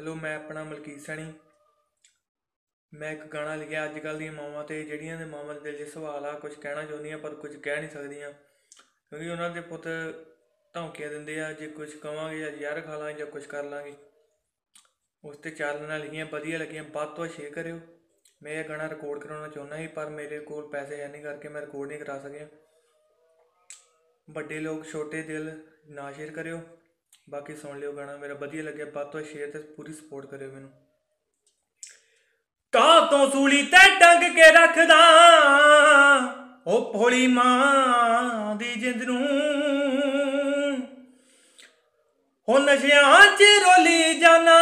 Hello, ਮੈਂ ਆਪਣਾ ਮਲਕੀਤ ਸੈਣੀ। ਮੈਂ ਇੱਕ ਗਾਣਾ ਲਿਖਿਆ ਅੱਜ ਕੱਲ੍ਹ ਦੀਆਂ ਮਾਵਾਂ ਤੇ, ਜਿਹੜੀਆਂ ਦੇ ਮਾਵਾਂ ਦੇ ਦਿਲ 'ਚ ਸਵਾਲ ਆ ਕੁਝ ਕਹਿਣਾ ਚਾਹੁੰਦੀਆਂ, ਪਰ ਕੁਝ ਕਹਿ ਨਹੀਂ ਸਕਦੀਆਂ। ਕਿਉਂਕਿ ਉਹਨਾਂ ਦੇ ਪੁੱਤ ਧਮਕੀਆਂ ਦਿੰਦੇ ਆ, ਜੇ ਕੁਝ ਕਵਾਂਗੇ ਜਾਂ ਜ਼ਹਿਰ ਖਾ ਲਾਂਗੇ ਜਾਂ ਕੁਝ ਕਰ ਲਾਂਗੇ। ਉਸ ਤੇ ਚਾਰ ਨਾਲ ਲਿਖੀਆਂ, ਵਧੀਆ ਲੱਗੀਆਂ, ਵੱਧ ਤੋਂ ਸ਼ੇਅਰ ਕਰਿਓ। ਮੈਂ ਇਹ ਗਾਣਾ ਰਿਕਾਰਡ ਕਰਾਉਣਾ ਚਾਹੁੰਦਾ ਸੀ, ਪਰ ਮੇਰੇ ਕੋਲ ਪੈਸੇ ਹੈ ਨਹੀਂ ਕਰਕੇ ਮੈਂ ਰਿਕਾਰਡ ਨਹੀਂ ਕਰਾ ਸਕਿਆ। ਵੱਡੇ ਲੋਕ ਛੋਟੇ ਦਿਲ ਨਾ ਸ਼ੇਅਰ ਕਰਿਓ। ਬਾਕੀ ਸੁਣ ਲਿਓ ਗਾਣਾ, ਮੇਰਾ ਵਧੀਆ ਲੱਗਿਆ, ਵੱਧ ਤੋਂ ਸ਼ੇਅਰ ਤੇ ਪੂਰੀ ਸਪੋਰਟ ਕਰਿਓ ਮੈਨੂੰ। ਕਾਂ ਤੋਂ ਸੂਲੀ ਤੇ ਟੰਗ ਕੇ ਰੱਖਦਾ, ਉਹ ਭੋਲੀ ਮਾਂ ਦੀ ਜਿੰਦ ਨੂੰ। ਹੋ ਨਸ਼ਿਆਂ 'ਚ ਰੋਲੀ ਜਾਣਾ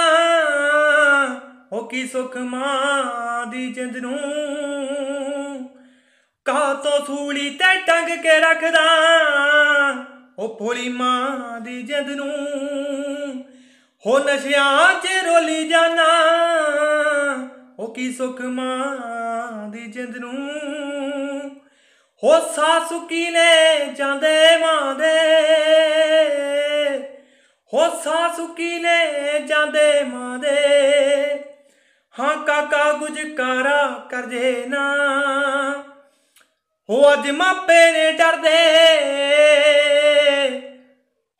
ਉਹ ਕੀ ਸੁਖ ਮਾਂ ਦੀ ਜਿੰਦ ਨੂੰ। ਕਾ ਤੋਂ ਸੂਲੀ ਤੇ ਟੰਗ ਕੇ ਰੱਖਦਾ ਉਹ ਭੋਲੀ ਮਾਂ ਦੀ ਜਿੰਦ ਨੂੰ ਹੋ ਨਸ਼ਿਆਂ 'ਚ ਰੋਲੀ ਜਾਣਾ ਉਹ ਕੀ ਸੁਖ ਮਾਂ ਦੀ ਜਿੰਦ ਨੂੰ ਹੋ ਸਾਸੁਕੀ ਨੇ ਜਾਂਦੇ ਮਾਂ ਦੇ। ਹੋ ਸਾਸੁਕੀ ਨੇ ਜਾਂਦੇ ਮਾਂ ਦੇ। ਹਾਂ ਕਾਕਾ ਗੁਜਕਾਰਾ ਕਰਜੇ ਨਾ। ਹੋ ਅੱਜ ਮਾਪੇ ਨੇ ਡਰਦੇ।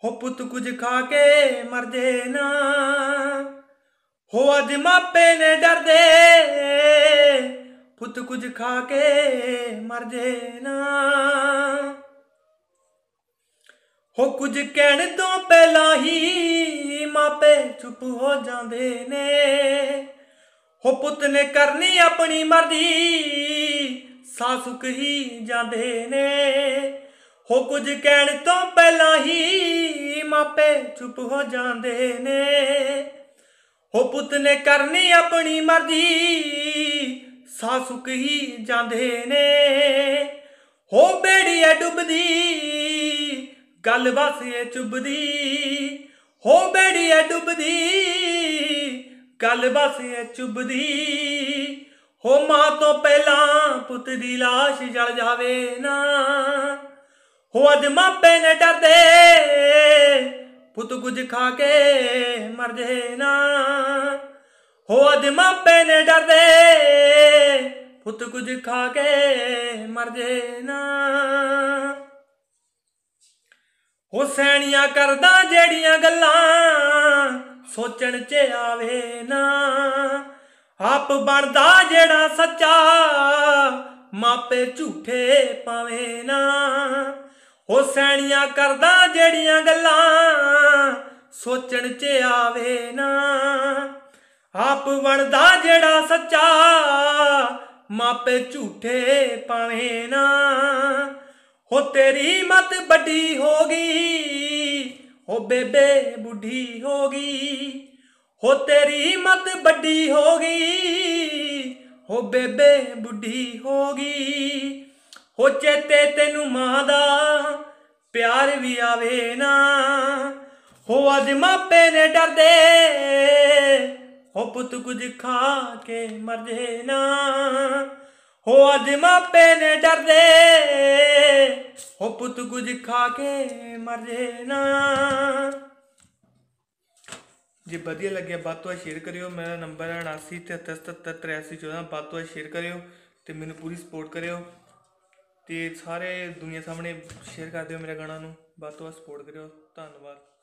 ਹੋ ਪੁੱਤ ਕੁਝ ਖਾ ਕੇ ਮਰ ਜੇ ਨਾ। ਹੋ ਅੱਜ ਮਾਪੇ ਨੇ ਡਰਦੇ, ਪੁੱਤ ਕੁਝ ਖਾ ਕੇ ਮਰ ਜੇ ਨਾ। ਹੋ ਕੁਝ ਕਹਿਣ ਤੋਂ ਪਹਿਲਾਂ ਹੀ ਮਾਪੇ ਚੁੱਪ ਹੋ ਜਾਂਦੇ ਨੇ। ਹੋ ਪੁੱਤ ਨੇ ਕਰਨੀ ਆਪਣੀ ਮਰਜ਼ੀ, ਸਾਸੁਕ ਹੀ ਜਾਂਦੇ ਨੇ। ਹੋ ਕੁਝ ਕਹਿਣ ਤੋਂ ਪਹਿਲਾਂ ਹੀ ਮਾਪੇ ਚੁੱਪ ਹੋ ਜਾਂਦੇ ਨੇ। ਹੋ ਪੁੱਤ ਨੇ ਕਰਨੀ ਆਪਣੀ ਮਰਜ਼ੀ ਸਾਸੁਕ ਹੀ ਜਾਂਦੇ ਨੇ। ਹੋ ਬੇੜੀ ਐ ਡੁੱਬਦੀ, ਗੱਲ ਬਸ ਏ ਚੁੱਬਦੀ ਹੋ ਬੇੜੀ ਐ ਡੁੱਬਦੀ, ਗੱਲ ਬਸ ਏ ਚੁੱਬਦੀ ਹੋ ਮਾਂ ਤੋਂ ਪਹਿਲਾਂ ਪੁੱਤ ਦੀ লাশ ਜਲ ਜਾਵੇ ਨਾ। ਹੋ ਅੱਜ ਮਾਪੇ ਨੇ ਡਰਦੇ। ਪੁੱਤ ਕੁਝ ਖਾ ਕੇ ਮਰ ਜੇ ਨਾ। ਹੋ ਅੱਜ ਮਾਪੇ ਨੇ ਡਰਦੇ। ਪੁੱਤ ਕੁਝ ਖਾ ਕੇ ਮਰ ਜੇ ਨਾ। ਹੋ ਸੈਣੀਆਂ ਕਰਦਾ ਜਿਹੜੀਆਂ ਗੱਲਾਂ ਸੋਚਣ ਚ ਆਵੇ ਨਾ। ਆਪ ਬਣਦਾ ਜਿਹੜਾ ਸੱਚਾ, ਮਾਪੇ ਝੂਠੇ ਪਾਵੇ ਨਾ। ਹੋ ਸੈਣੀਆਂ ਕਰਦਾ ਜਿਹੜੀਆਂ ਗੱਲਾਂ ਸੋਚਣ ਚ ਆਵੇ ਨਾ। ਆਪ ਬਣਦਾ ਜਿਹੜਾ ਸੱਚਾ, ਮਾਪੇ ਝੂਠੇ ਪਾਵੇ ਨਾ। ਹੋ ਤੇਰੀ ਮਤ ਵੱਡੀ ਹੋ ਗਈ, ਹੋ ਬੇਬੇ ਬੁੱਢੀ ਹੋ ਗਈ। ਹੋ ਤੇਰੀ ਮਤ ਵੱਡੀ ਹੋ ਗਈ, ਹੋ ਬੇਬੇ ਬੁੱਢੀ ਹੋ ਗਈ। ਹੋ ਚੇਤੇ ਤੈਨੂੰ ਮਾਂ ਦਾ ਪਿਆਰ ਵੀ ਆਵੇ ਨਾ। ਹੋ ਅੱਜ ਮਾਪੇ ਨੇ ਡਰਦੇ, ਹੋ ਪੁੱਤ ਕੁਝ ਖਾ ਕੇ ਮਰ ਜੇ ਨਾ। ਹੋ ਅੱਜ ਮਾਪੇ ਨੇ ਡਰਦੇ, ਹੋ ਪੁੱਤ ਕੁਝ ਖਾ ਕੇ ਮਰ ਜੇ ਨਾ। ਜੇ ਵਧੀਆ ਲੱਗਿਆ ਵੱਧ ਤੋਂ ਵੱਧ ਸ਼ੇਅਰ ਕਰਿਓ, ਮੇਰਾ ਨੰਬਰ ਹੈ 7977738314 ਵੱਧ ਤੋਂ ਵੱਧ ਸ਼ੇਅਰ ਕਰਿਓ ਤੇ ਮੈਨੂੰ ਪੂਰੀ ਸਪੋਰਟ ਕਰਿਓ। ਅਤੇ ਸਾਰੇ ਦੁਨੀਆ ਸਾਹਮਣੇ ਸ਼ੇਅਰ ਕਰ ਦਿਓ ਮੇਰੇ ਗਾਣਾ ਨੂੰ। ਵੱਧ ਤੋਂ ਵੱਧ ਸਪੋਰਟ ਕਰਿਓ। ਧੰਨਵਾਦ।